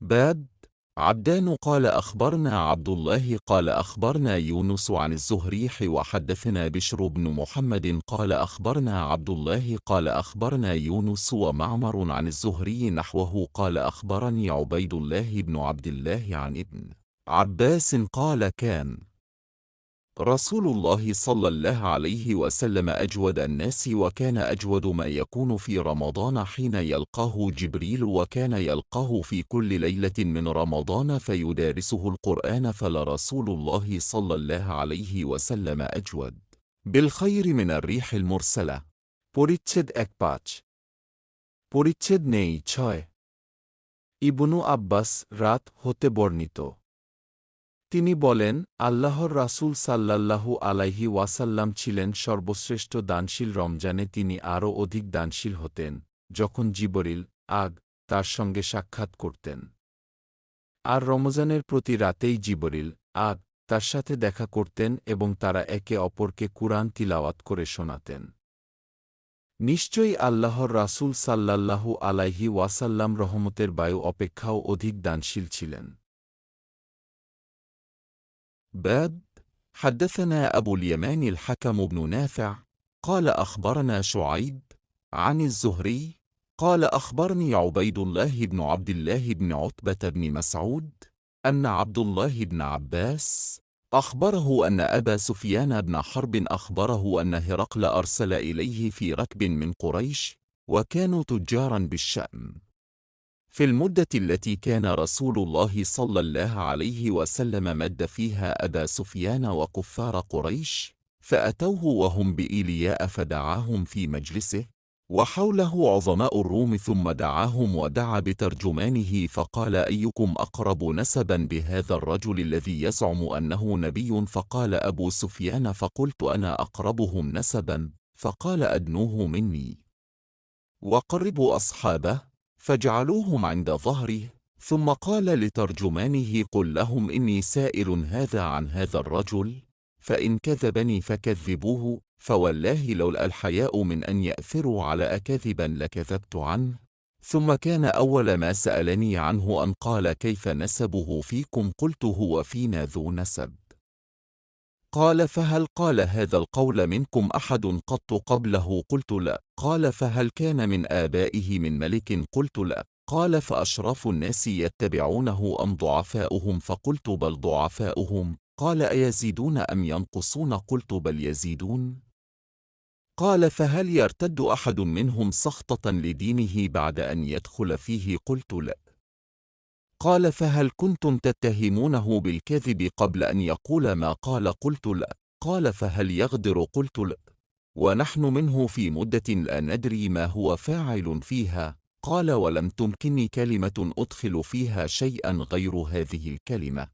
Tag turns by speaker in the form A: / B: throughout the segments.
A: باد عبدان قال أخبرنا عبد الله قال أخبرنا يونس عن الزهري وحدثنا بشر بن محمد قال أخبرنا عبد الله قال أخبرنا يونس ومعمر عن الزهري نحوه قال أخبرني عبيد الله بن عبد الله عن ابن عباس قال كان رسول الله صلى الله عليه وسلم أجود الناس وكان أجود ما يكون في رمضان حين يلقاه جبريل وكان يلقاه في كل ليلة من رمضان فيدارسه القرآن فلرسول الله صلى الله عليه وسلم أجود بالخير من الريح المرسلة
B: পরিচ্ছেদ এক পাঁচ পরিচ্ছেদ নেই ছয় ইবনু আব্বাস রাত হতে বর্ণিত তিনি বলেন, আল্লাহর রাসূল সাল্লাল্লাহু আলাইহি ওয়াসাল্লাম ছিলেন সর্বশ্রেষ্ঠ দানশীল রমজানে তিনি আরও অধিক দানশীল হতেন, যখন জিবরিল, আগ, তার সঙ্গে সাক্ষাৎ করতেন। আর রমজানের প্রতি রাতেই জিবরিল, আগ, তার সাথে দেখা করতেন এবং তারা একে অপরকে কুরআন তিলাওয়াত করে শোনাতেন। নিশ্চয়ই আল্লাহর রাসূল সাল্লাল্লাহু আলাইহি ওয়াসাল্লাম রহমতের বায়ু অপেক্ষাও অধিক দানশীল ছিলেন।
A: باب حدثنا أبو اليمان الحكم بن نافع قال أخبرنا شعيب عن الزهري قال أخبرني عبيد الله بن عبد الله بن عتبة بن مسعود أن عبد الله بن عباس أخبره أن أبا سفيان بن حرب أخبره أن هرقل أرسل إليه في ركب من قريش وكانوا تجارا بالشأم في المدة التي كان رسول الله صلى الله عليه وسلم مد فيها أبا سفيان وكفار قريش فأتوه وهم بإيلياء فدعاهم في مجلسه وحوله عظماء الروم ثم دعاهم ودعا بترجمانه فقال أيكم أقرب نسبا بهذا الرجل الذي يزعم أنه نبي؟ فقال أبو سفيان فقلت أنا أقربهم نسبا فقال أدنوه مني. وقربوا أصحابه فاجعلوهم عند ظهره ثم قال لترجمانه قل لهم إني سائل هذا عن هذا الرجل فإن كذبني فكذبوه فوالله لولا الحياء من أن يأثروا على أكذبا لكذبت عنه. ثم كان أول ما سألني عنه أن قال كيف نسبه فيكم قلت هو فينا ذو نسب. قال فهل قال هذا القول منكم أحد قط قبله؟ قلت لا. قال فهل كان من آبائه من ملك؟ قلت لا. قال فأشراف الناس يتبعونه أم ضعفاؤهم؟ فقلت بل ضعفاؤهم. قال أيزيدون أم ينقصون؟ قلت بل يزيدون. قال فهل يرتد أحد منهم سخطة لدينه بعد أن يدخل فيه؟ قلت لا. قال فهل كنتم تتهمونه بالكذب قبل أن يقول ما قال؟ قلت لا. قال فهل يغدر؟ قلت لا. ونحن منه في مدة لا ندري ما هو فاعل فيها. قال ولم تمكنني كلمة أدخل فيها شيئا غير هذه الكلمة.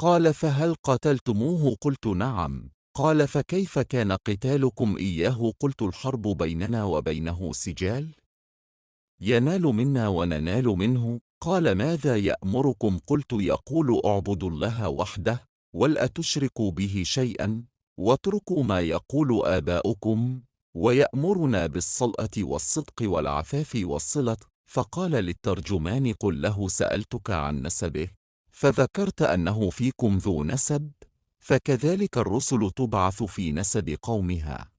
A: قال فهل قتلتموه؟ قلت نعم. قال فكيف كان قتالكم إياه؟ قلت الحرب بيننا وبينه سجال. ينال منا وننال منه. قال ماذا يأمركم؟ قلت يقول اعبدوا الله وحده ولا تشركوا به شيئا واتركوا ما يقول آباؤكم ويأمرنا بالصلأة والصدق والعفاف والصلة. فقال للترجمان قل له سألتك عن نسبه فذكرت أنه فيكم ذو نسب فكذلك الرسل تبعث في نسب قومها.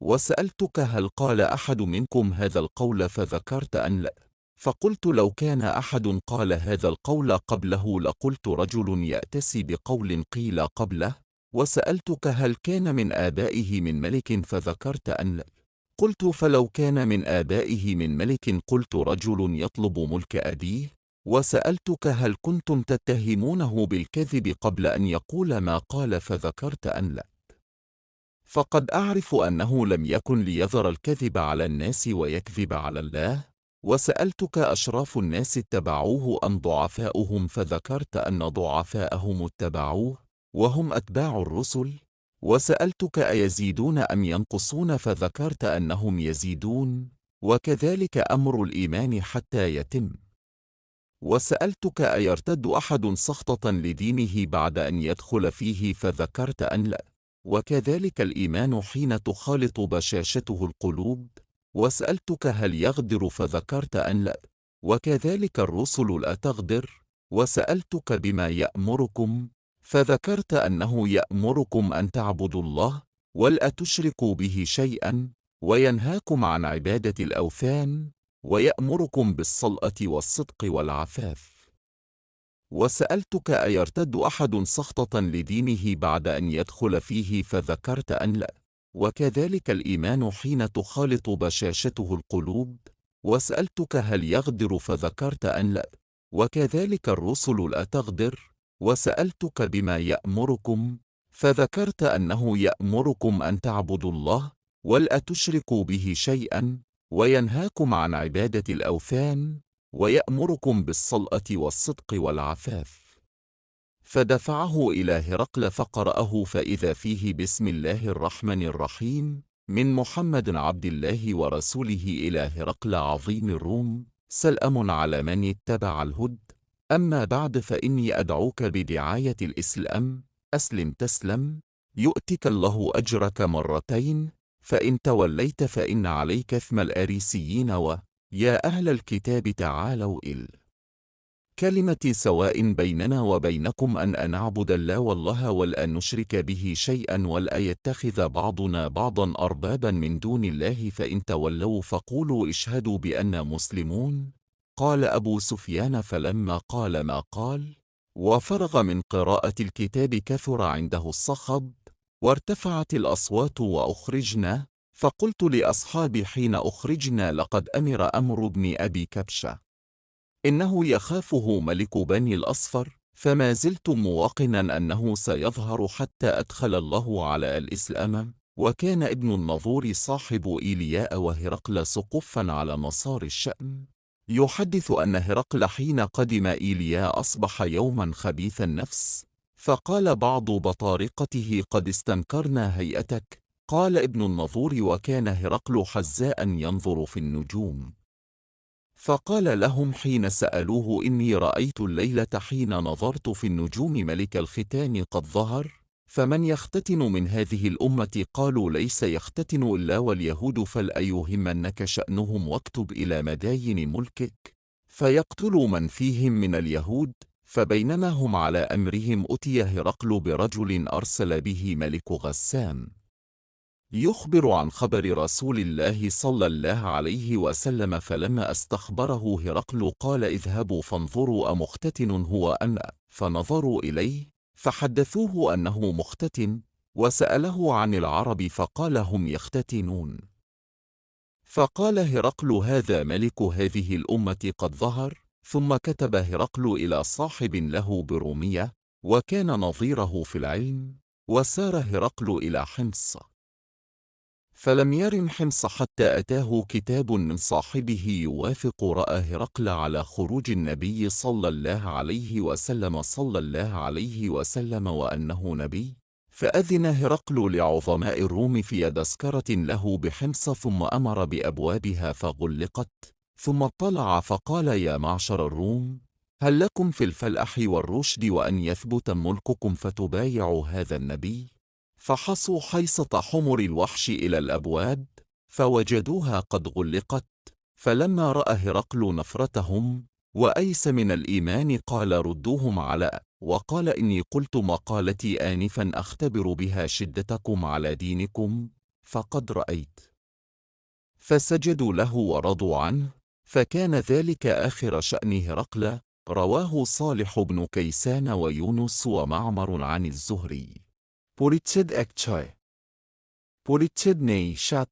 A: وسألتك هل قال أحد منكم هذا القول؟ فذكرت أن لا. فقلت لو كان أحد قال هذا القول قبله لقلت رجل يأتسي بقول قيل قبله وسألتك هل كان من آبائه من ملك فذكرت أن لا. قلت فلو كان من آبائه من ملك قلت رجل يطلب ملك أبيه وسألتك هل كنتم تتهمونه بالكذب قبل أن يقول ما قال فذكرت أن لا. فقد أعرف أنه لم يكن ليذر الكذب على الناس ويكذب على الله وسألتك أشراف الناس اتبعوه أم ضعفاؤهم فذكرت أن ضعفاءهم اتبعوه وهم أتباع الرسل؟ وسألتك أيزيدون أم ينقصون فذكرت أنهم يزيدون؟ وكذلك أمر الإيمان حتى يتم. وسألتك أيرتد أحد سخطة لدينه بعد أن يدخل فيه فذكرت أن لا؟ وكذلك الإيمان حين تخالط بشاشته القلوب؟ وسألتك هل يغدر فذكرت أن لا وكذلك الرسل لا تغدر وسألتك بما يأمركم فذكرت أنه يأمركم أن تعبدوا الله ولا تشركوا به شيئا وينهاكم عن عبادة الأوثان ويأمركم بالصلأة والصدق والعفاف. وسألتك أيرتد أحد سخطة لدينه بعد أن يدخل فيه فذكرت أن لا. وكذلك الإيمان حين تخالط بشاشته القلوب وسألتك هل يغدر فذكرت أن لا وكذلك الرسل لا تغدر وسألتك بما يأمركم فذكرت أنه يأمركم أن تعبدوا الله ولا تشركوا به شيئا وينهاكم عن عبادة الأوثان ويأمركم بالصلأة والصدق والعفاف. فدفعه إلى هرقل فقرأه فإذا فيه بسم الله الرحمن الرحيم من محمد عبد الله ورسوله إلى هرقل عظيم الروم سلأم على من اتبع الهد. أما بعد فإني أدعوك بدعاية الإسلام. أسلم تسلم. يؤتك الله أجرك مرتين. فإن توليت فإن عليك إثم الآريسيين و يا أهل الكتاب تعالوا إل. كلمة سواء بيننا وبينكم أن نعبد الله والله ولا نشرك به شيئا ولا يتخذ بعضنا بعضا أربابا من دون الله فإن تولوا فقولوا اشهدوا بأننا مسلمون. قال أبو سفيان فلما قال ما قال وفرغ من قراءة الكتاب كثر عنده الصخب وارتفعت الأصوات وأخرجنا فقلت لأصحابي حين أخرجنا لقد أمر أمر بن أبي كبشة. إنه يخافه ملك بني الأصفر فما زلت موقنا أنه سيظهر حتى أدخل الله على الإسلام. وكان ابن النظور صاحب إيلياء وهرقل سقفا على مسار الشأن. يحدث أن هرقل حين قدم إيلياء أصبح يوما خبيث النفس. فقال بعض بطارقته قد استنكرنا هيئتك. قال ابن النظور وكان هرقل حزاء ينظر في النجوم. فقال لهم حين سألوه إني رأيت الليلة حين نظرت في النجوم ملك الختان قد ظهر فمن يختتن من هذه الأمة؟ قالوا ليس يختتن إلا واليهود فلا يهمنك شأنهم واكتب إلى مداين ملكك؟ فيقتلوا من فيهم من اليهود فبينما هم على أمرهم أتي هرقل برجل أرسل به ملك غسان. يخبر عن خبر رسول الله صلى الله عليه وسلم فلما استخبره هرقل قال اذهبوا فانظروا أمختتن هو أم لا؟ فنظروا إليه فحدثوه أنه مختتن وسأله عن العرب فقال هم يختتنون. فقال هرقل هذا ملك هذه الأمة قد ظهر ثم كتب هرقل إلى صاحب له برومية وكان نظيره في العلم وسار هرقل إلى حمص. فلم يرم حمص حتى أتاه كتاب من صاحبه يوافق رأى هرقل على خروج النبي صلى الله عليه وسلم صلى الله عليه وسلم وأنه نبي فأذن هرقل لعظماء الروم في تذكرة له بحمص ثم أمر بأبوابها فغلقت ثم اطلع فقال يا معشر الروم هل لكم في الفلاح والرشد وأن يثبت ملككم فتبايعوا هذا النبي؟ فحصوا حيصة حمر الوحش إلى الأبواب فوجدوها قد غلقت فلما رأى هرقل نفرتهم وأيس من الإيمان قال ردوهم على وقال إني قلت مقالتي آنفا أختبر بها شدتكم على دينكم فقد رأيت. فسجدوا له ورضوا عنه فكان ذلك آخر شأن هرقل رواه صالح بن كيسان ويونس ومعمر عن الزهري.
B: পরিচ্ছেদ এক ছয়। পরিচ্ছেদ নেই, সাত।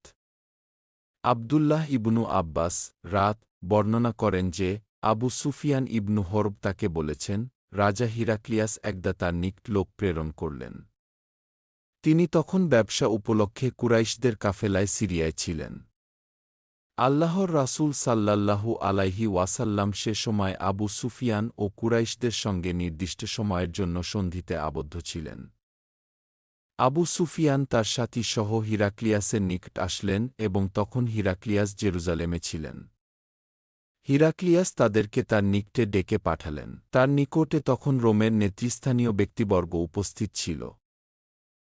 B: আবদুল্লাহ ইবনু আব্বাস রাত বর্ণনা করেন যে, আবু সুফিয়ান ইবনু হরব তাকে বলেছেন, রাজা হিরাক্লিয়াস একদা তার নিকট লোক প্রেরণ করলেন। তিনি তখন ব্যবসা উপলক্ষে কুরাইশদের কাফেলায় সিরিয়ায় ছিলেন। আল্লাহর রাসূল সাল্লাল্লাহু আলাইহি ওয়াসাল্লাম সে সময় আবু সুফিয়ান ও কুরাইশদের সঙ্গে নির্দিষ্ট সময়ের জন্য সন্ধিতে আবদ্ধ ছিলেন। আবু সুফিয়ান তার সাথী সহ হিরাক্লিয়াসের নিকট আসলেন এবং তখন হিরাক্লিয়াস জেরুজালেমে ছিলেন। হিরাক্লিয়াস তাদেরকে তার নিকটে ডেকে পাঠালেন। তার নিকটে তখন রোমের নেতৃস্থানীয় ব্যক্তিবর্গ উপস্থিত ছিল।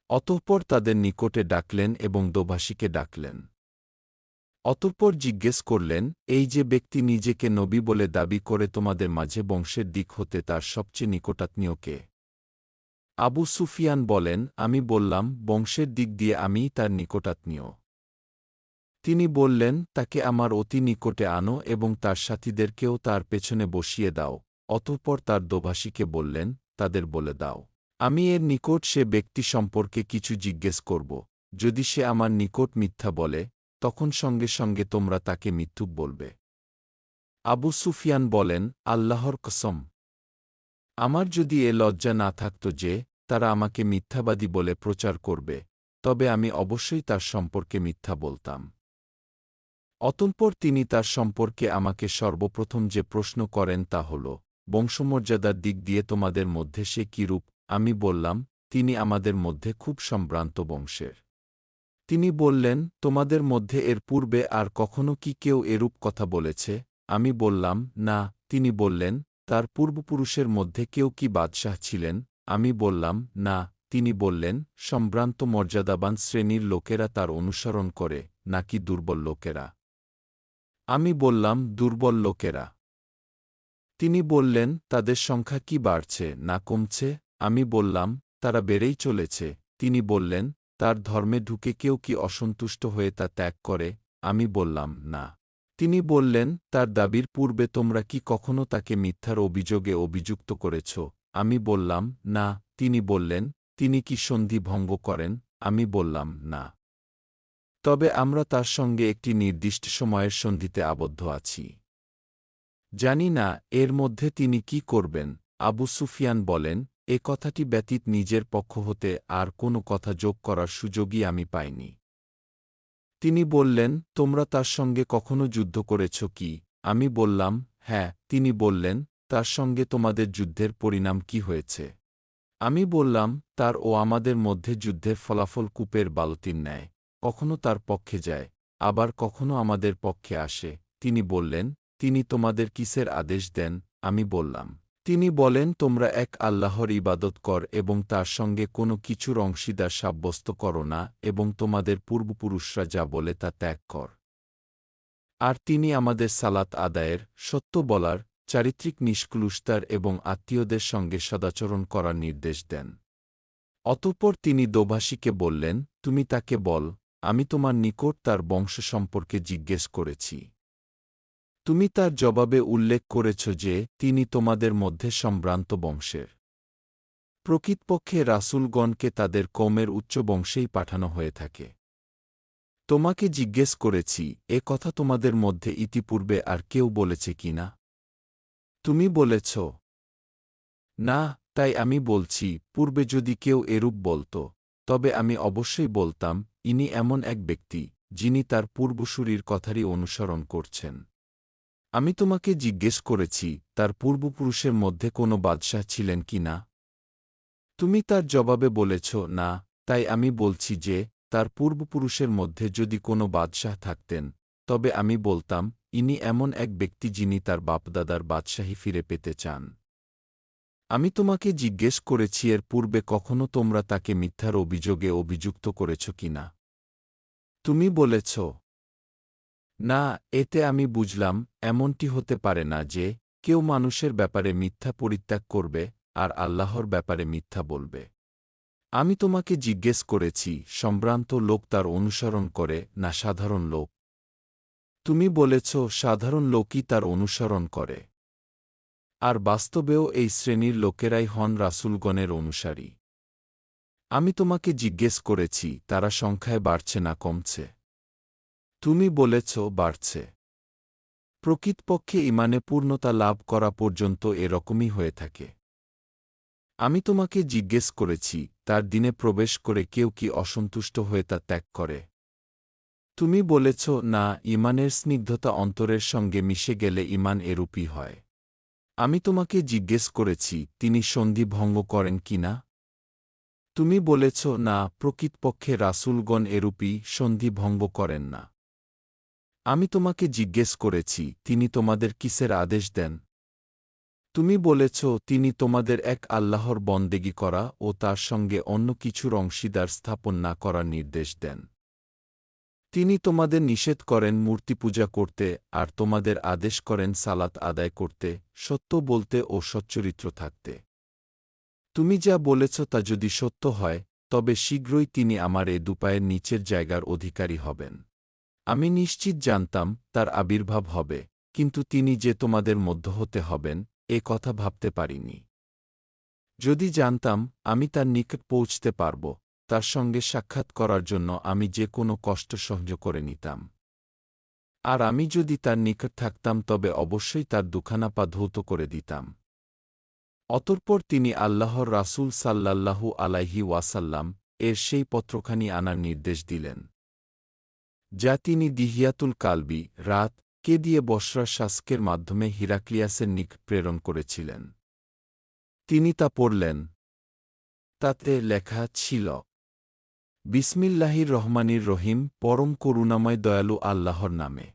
B: অতঃপর তাদের নিকটে ডাকলেন এবং দোভাষীকে ডাকলেন। অতঃপর জিজ্ঞেস করলেন, এই যে ব্যক্তি নিজেকে নবী বলে দাবি করে তোমাদের মাঝে বংশের দিক হতে তার সবচেয়ে নিকটাত্মীয় কে? আবু সুফিয়ান বলেন, আমি বললাম, বংশের দিক দিয়ে আমিই তার নিকটাত্মীয়। তিনি বললেন, তাকে আমার অতি নিকটে আনো এবং তার সাথীদেরকেও তার পেছনে বসিয়ে দাও। অতঃপর তার দোভাষীকে বললেন, তাদের বলে দাও। আমি এর নিকট সে ব্যক্তি সম্পর্কে কিছু জিজ্ঞেস করব। যদি সে আমার নিকট মিথ্যা বলে, তখন সঙ্গে সঙ্গে তোমরা তাকে মিথ্যুক বলবে। আবু সুফিয়ান বলেন, আল্লাহর কসম আমার যদি এ লজ্জা না থাকত যে, তারা আমাকে মিথ্যাবাদী বলে প্রচার করবে, তবে আমি অবশ্যই তার সম্পর্কে মিথ্যা বলতাম। অতঃপর তিনি তার সম্পর্কে আমাকে সর্বপ্রথম যে প্রশ্ন করেন তা হল, বংশমর্যাদার দিক দিয়ে তোমাদের মধ্যে সে কিরূপ আমি বললাম, তিনি আমাদের মধ্যে খুব সম্ভ্রান্ত বংশের। তিনি বললেন, তোমাদের মধ্যে এর পূর্বে আর কখনো কি কেউ এরূপ কথা বলেছে? আমি বললাম, না। তিনি বললেন তার পূর্বপুরুষের মধ্যে কেউ কি বাদশাহ ছিলেন? আমি বললাম, না, তিনি বললেন, সম্ভ্রান্ত মর্যাদাবান শ্রেণির লোকেরা তার অনুসরণ করে, নাকি দুর্বল লোকেরা? আমি বললাম, দুর্বল লোকেরা। তিনি বললেন, তাদের সংখ্যা কি বাড়ছে, না কমছে? আমি বললাম, তারা বেড়েই চলেছে। তিনি বললেন, তার ধর্মে ঢুকে কেউ কি অসন্তুষ্ট হয়ে তা ত্যাগ করে? আমি বললাম, না। তিনি বললেন, তার দাবির পূর্বে তোমরা কি কখনো তাকে মিথ্যার অভিযোগে অভিযুক্ত করেছ? আমি বললাম, না। তিনি বললেন, তিনি কি সন্ধি ভঙ্গ করেন? আমি বললাম, না। তবে আমরা তার সঙ্গে একটি নির্দিষ্ট সময়ের সন্ধিতে আবদ্ধ আছি। জানি না, এর মধ্যে তিনি কি করবেন। আবু সুফিয়ান বলেন, এ কথাটি ব্যতীত নিজের পক্ষ হতে আর কোনো কথা যোগ করার সুযোগই আমি পাইনি। তিনি বললেন, তোমরা তার সঙ্গে কখনো যুদ্ধ করেছ কি? আমি বললাম হ্যাঁ। তিনি বললেন, তার সঙ্গে তোমাদের যুদ্ধের পরিণাম কি হয়েছে? আমি বললাম, তার ও আমাদের মধ্যে যুদ্ধের ফলাফল কূপের বালতির ন্যায়। কখনো তার পক্ষে যায়, আবার কখনো আমাদের পক্ষে আসে। তিনি বললেন, তিনি তোমাদের কিসের আদেশ দেন? আমি বললাম তিনি বলেন, তোমরা এক আল্লাহর ইবাদত কর এবং তার সঙ্গে কোনো কিছুর অংশীদার সাব্যস্ত করো না এবং তোমাদের পূর্বপুরুষরা যা বলে তা ত্যাগ কর। আর তিনি আমাদের সালাত আদায়ের, সত্য বলার, চারিত্রিক নিষ্কুলুষতার এবং আত্মীয়দের সঙ্গে সদাচরণ করার নির্দেশ দেন। অতঃপর তিনি দোভাষীকে বললেন, তুমি তাকে বল, আমি তোমার নিকট তার বংশ সম্পর্কে জিজ্ঞেস করেছি। তুমি তার জবাবে উল্লেখ করেছ যে, তিনি তোমাদের মধ্যে সম্ভ্রান্ত বংশের। প্রকৃতপক্ষে রাসূলগণকে তাদের কমের উচ্চ বংশেই পাঠানো হয়ে থাকে। তোমাকে জিজ্ঞেস করেছি, এ কথা তোমাদের মধ্যে ইতিপূর্বে আর কেউ বলেছে কি না? তুমি বলেছ, না, তাই আমি বলছি, পূর্বে যদি কেউ এরূপ বলত, তবে আমি অবশ্যই বলতাম, ইনি এমন এক ব্যক্তি, যিনি তার পূর্বসূরির কথারই অনুসরণ করছেন। আমি তোমাকে জিজ্ঞেস করেছি, তার পূর্বপুরুষের মধ্যে কোনো বাদশাহ ছিলেন কি না? তুমি তার জবাবে বলেছ, না, তাই আমি বলছি যে, তার পূর্বপুরুষের মধ্যে যদি কোনো বাদশাহ থাকতেন, তবে আমি বলতাম, ইনি এমন এক ব্যক্তি যিনি তার বাপদাদার বাদশাহী ফিরে পেতে চান। আমি তোমাকে জিজ্ঞেস করেছি, এর পূর্বে কখনো তোমরা তাকে মিথ্যার অভিযোগে অভিযুক্ত করেছ কিনা তুমি বলেছ না, এতে আমি বুঝলাম, এমনটি হতে পারে না যে, কেউ মানুষের ব্যাপারে মিথ্যা পরিত্যাগ করবে, আর আল্লাহর ব্যাপারে মিথ্যা বলবে। আমি তোমাকে জিজ্ঞেস করেছি, সম্ভ্রান্ত লোক তার অনুসরণ করে, না সাধারণ লোক? তুমি বলেছ, সাধারণ লোকই তার অনুসরণ করে। আর বাস্তবেও এই শ্রেণির লোকেরাই হন রাসূলগণের অনুসারী। আমি তোমাকে জিজ্ঞেস করেছি, তারা সংখ্যায় বাড়ছে না কমছে? তুমি বলেছ, বাড়ছে। প্রকৃতপক্ষে ইমানে পূর্ণতা লাভ করা পর্যন্ত এরকমই হয়ে থাকে। আমি তোমাকে জিজ্ঞেস করেছি, তার দিনে প্রবেশ করে কেউ কি অসন্তুষ্ট হয়ে তা ত্যাগ করে? তুমি বলেছ, না, ইমানের স্নিগ্ধতা অন্তরের সঙ্গে মিশে গেলে ইমান এরূপই হয়। আমি তোমাকে জিজ্ঞেস করেছি, তিনি সন্ধি ভঙ্গ করেন কি না? তুমি বলেছ, না, প্রকৃতপক্ষে রাসূলগণ এরূপই সন্ধি ভঙ্গ করেন না। আমি তোমাকে জিজ্ঞেস করেছি, তিনি তোমাদের কিসের আদেশ দেন? তুমি বলেছ, তিনি তোমাদের এক আল্লাহর বন্দেগী করা ও তার সঙ্গে অন্য কিছুর অংশীদার স্থাপন না করার নির্দেশ দেন। তিনি তোমাদের নিষেধ করেন মূর্তি পূজা করতে, আর তোমাদের আদেশ করেন সালাত আদায় করতে, সত্য বলতে ও সচ্চরিত্র থাকতে। তুমি যা বলেছ তা যদি সত্য হয়, তবে শীঘ্রই তিনি আমার এ দুপায়ের নিচের জায়গার অধিকারী হবেন। আমি নিশ্চিত জানতাম তার আবির্ভাব হবে, কিন্তু তিনি যে তোমাদের মধ্য হতে হবেন, এ কথা ভাবতে পারিনি। যদি জানতাম, আমি তার নিকট পৌঁছতে পারব, তার সঙ্গে সাক্ষাৎ করার জন্য আমি যে কোনো কষ্ট সহ্য করে নিতাম। আর আমি যদি তার নিকট থাকতাম, তবে অবশ্যই তার দুখানা পা ধৌত করে দিতাম। অতঃপর তিনি আল্লাহর রাসূল সাল্লাল্লাহু আলাইহি ওয়াসাল্লাম এর সেই পত্রখানি আনার নির্দেশ দিলেন। যা তিনি দিহিয়াতুল কালবি, রাত, কে দিয়ে বসরা শাসকের মাধ্যমে হিরাক্লিয়াসের নিক প্রেরণ করেছিলেন। তিনি তা পড়লেন। তাতে লেখা ছিল, বিসমিল্লাহির রহমানির রহিম, পরম করুণাময় দয়ালু আল্লাহর নামে।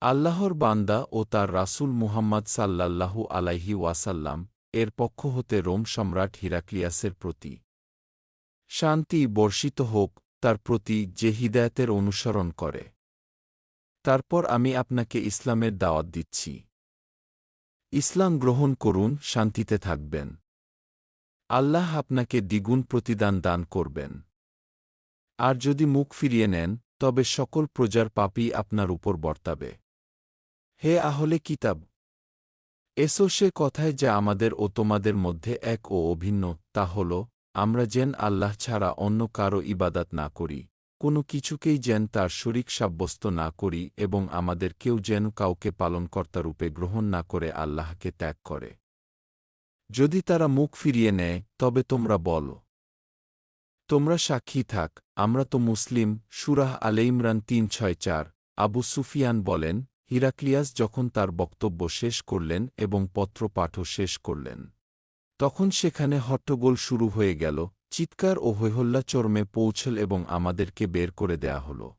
B: আল্লাহর বান্দা ও তার রাসূল মুহাম্মদ সাল্লাল্লাহু আলাইহি ওয়াসাল্লাম, এর পক্ষ হতে রোম সম্রাট হিরাক্লিয়াসের প্রতি। শান্তি বর্ষিত হোক তার প্রতি যে হিদায়তের অনুসরণ করে। তারপর আমি আপনাকে ইসলামের দাওয়াত দিচ্ছি। ইসলাম গ্রহণ করুন, শান্তিতে থাকবেন। আল্লাহ আপনাকে দ্বিগুণ প্রতিদান দান করবেন। আর যদি মুখ ফিরিয়ে নেন, তবে সকল প্রজার পাপই আপনার উপর বর্তাবে। হে আহলে কিতাব! এসো সে কথায় যা আমাদের ও তোমাদের মধ্যে এক ও অভিন্ন, তা হল আমরা যেন আল্লাহ ছাড়া অন্য কারও ইবাদাত না করি, কোনো কিছুকেই যেন তার শরিক সাব্যস্ত না করি এবং আমাদের কেউ যেন কাউকে পালনকর্তারূপে গ্রহণ না করে আল্লাহকে ত্যাগ করে। যদি তারা মুখ ফিরিয়ে নেয়, তবে তোমরা বলো। তোমরা সাক্ষী থাক, আমরা তো মুসলিম, সুরাহ আলে ইমরান তিন ছয় চার, আবু সুফিয়ান বলেন, হিরাক্লিয়াস যখন তার বক্তব্য শেষ করলেন এবং পত্রপাঠও শেষ করলেন। তখন সেখানে হট্টগোল শুরু হয়ে গেল, চিৎকার ও হৈহল্লা চর্মে পৌঁছল এবং আমাদেরকে বের করে দেয়া হল।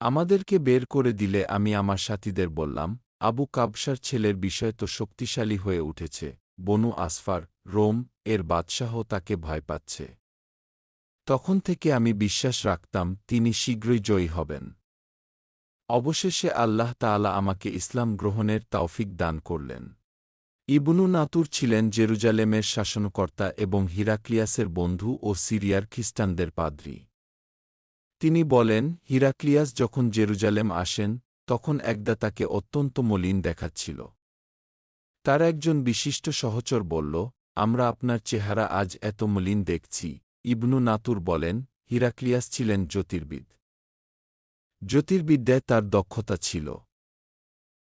B: আমাদেরকে বের করে দিলে আমি আমার সাথীদের বললাম, আবু কাবসার ছেলের বিষয় তো শক্তিশালী হয়ে উঠেছে, বনু আসফার, রোম, এর বাদশাহ তাকে ভয় পাচ্ছে। তখন থেকে আমি বিশ্বাস রাখতাম তিনি শীঘ্রই জয়ী হবেন। অবশেষে আল্লাহ তাআলা আমাকে ইসলাম গ্রহণের তাওফিক দান করলেন। ইবনু নাতুর ছিলেন জেরুজালেমের শাসনকর্তা এবং হিরাক্লিয়াসের বন্ধু ও সিরিয়ার খ্রিস্টানদের পাদ্রী। তিনি বলেন, হিরাক্লিয়াস যখন জেরুজালেম আসেন, তখন একদা তাকে অত্যন্ত মলিন দেখাচ্ছিল। তার একজন বিশিষ্ট সহচর বলল, আমরা আপনার চেহারা আজ এত মলিন দেখছি। ইবনু নাতুর বলেন, হিরাক্লিয়াস ছিলেন জ্যোতির্বিদ। জ্যোতির্বিদ্যায় তার দক্ষতা ছিল।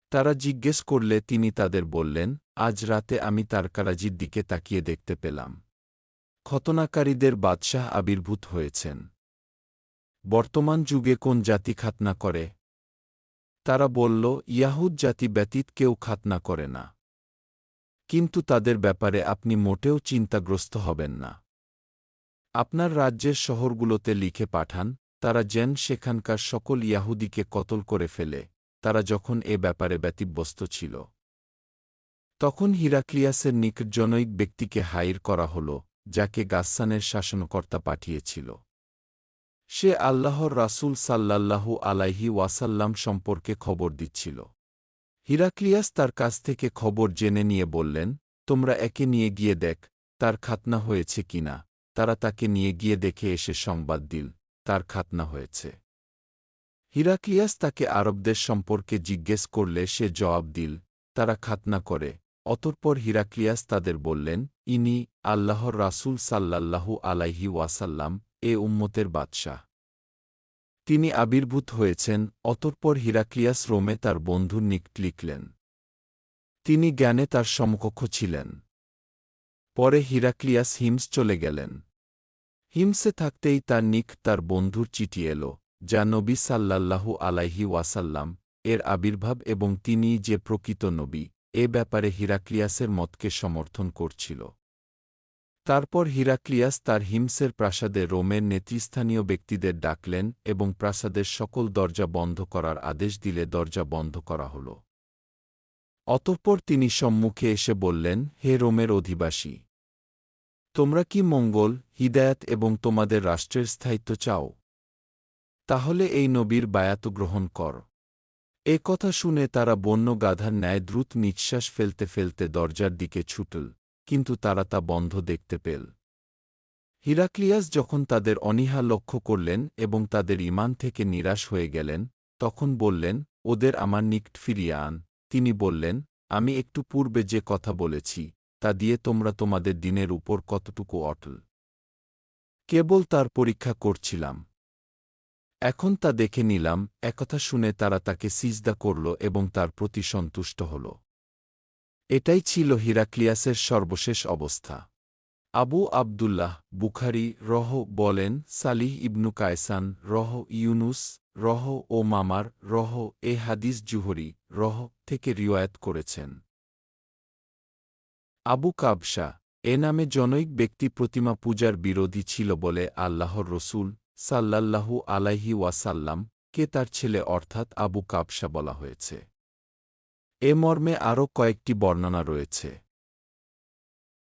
B: তারা জিজ্ঞেস করলে তিনি তাদের বললেন আজ রাতে আমি তারকারাজির দিকে তাকিয়ে দেখতে পেলাম। খতনাকারীদের বাদশাহ আবির্ভূত হয়েছেন। বর্তমান যুগে কোন জাতি খাতনা করে? তারা বলল, ইয়াহুদ জাতি ব্যতীত কেউ খাতনা করে না। কিন্তু তাদের ব্যাপারে আপনি মোটেও চিন্তাগ্রস্ত হবেন না। আপনার রাজ্যের শহরগুলোতে লিখে পাঠান, তারা যেন সেখানকার সকল ইয়াহুদিকে কতল করে ফেলে। তারা যখন এ ব্যাপারে ব্যতিব্যস্ত ছিল। তখন হিরাক্লিয়াসের নিকট জনৈক ব্যক্তিকে হাইর করা হল, যাকে গাসসানের শাসনকর্তা পাঠিয়েছিল। সে আল্লাহর রাসূল সাল্লাল্লাহু আলাইহি ওয়াসাল্লাম সম্পর্কে খবর দিচ্ছিল। হিরাক্লিয়াস তার কাছ থেকে খবর জেনে নিয়ে বললেন, তোমরা একে নিয়ে গিয়ে দেখ, তার খাতনা হয়েছে কিনা তারা তাকে নিয়ে গিয়ে দেখে এসে সংবাদ দিল, তার খাতনা হয়েছে। হিরাক্লিয়াস তাকে আরবদের সম্পর্কে জিজ্ঞেস করলে সে জবাব দিল, তারা খাতনা করে অতঃপর হিরাক্লিয়াস তাদের বললেন, ইনি আল্লাহর রাসূল সাল্লাল্লাহু আলাইহি ওয়াসাল্লাম, এ উম্মতের বাদশাহ। তিনি আবির্ভূত হয়েছেন, অতঃপর হিরাক্লিয়াস রোমে তার বন্ধু নিকট লিখলেন। তিনি জ্ঞানে তার সমকক্ষ ছিলেন। পরে হিরাক্লিয়াস হিমস চলে গেলেন। হিমসে থাকতেই তার নিক তার বন্ধুর চিঠি এল, যা নবী সাল্লাল্লাহু আলাইহি ওয়াসাল্লাম, এর আবির্ভাব এবং তিনি যে প্রকৃত নবী এ ব্যাপারে হিরাক্লিয়াসের মতকে সমর্থন করছিল। তারপর হিরাক্লিয়াস তার হিমসের প্রাসাদে রোমের নেতৃস্থানীয় ব্যক্তিদের ডাকলেন এবং প্রাসাদের সকল দরজা বন্ধ করার আদেশ দিলে দরজা বন্ধ করা হল। অতঃপর তিনি সম্মুখে এসে বললেন, হে রোমের অধিবাসী! তোমরা কি মঙ্গল হিদায়াত এবং তোমাদের রাষ্ট্রের স্থায়িত্ব চাও? তাহলে এই নবীর বায়াত গ্রহণ কর। এ কথা শুনে তারা বন্য গাধার ন্যায় দ্রুত নিঃশ্বাস ফেলতে ফেলতে দরজার দিকে ছুটল, কিন্তু তারা তা বন্ধ দেখতে পেল। হিরাক্লিয়াস যখন তাদের অনীহা লক্ষ্য করলেন এবং তাদের ইমান থেকে নিরাশ হয়ে গেলেন, তখন বললেন, ওদের আমার নিকট ফিরিয়ে আন। তিনি বললেন, আমি একটু পূর্বে যে কথা বলেছি, তা দিয়ে তোমরা তোমাদের দিনের উপর কতটুকু অটল? কেবল তার পরীক্ষা করছিলাম। এখন তা দেখে নিলাম, একথা শুনে তারা তাকে সিজদা করল এবং তার প্রতি সন্তুষ্ট হল। এটাই ছিল হিরাক্লিয়াসের সর্বশেষ অবস্থা। আবু আবদুল্লাহ বুখারি রহ বলেন, সালিহ ইবনু কায়সান রহ ইউনুস রহ ও মামার রহ এ হাদিস জুহরি রহ থেকে রিওয়ায়াত করেছেন। আবু কাবসা এ নামে জনৈক ব্যক্তি প্রতিমা পূজার বিরোধী ছিল বলে আল্লাহর রসুল সাল্লাল্লাহু আলাইহি ওয়াসাল্লাম, কে তার ছেলে অর্থাৎ আবু কাবসা বলা হয়েছে। এ মর্মে আরও কয়েকটি বর্ণনা রয়েছে।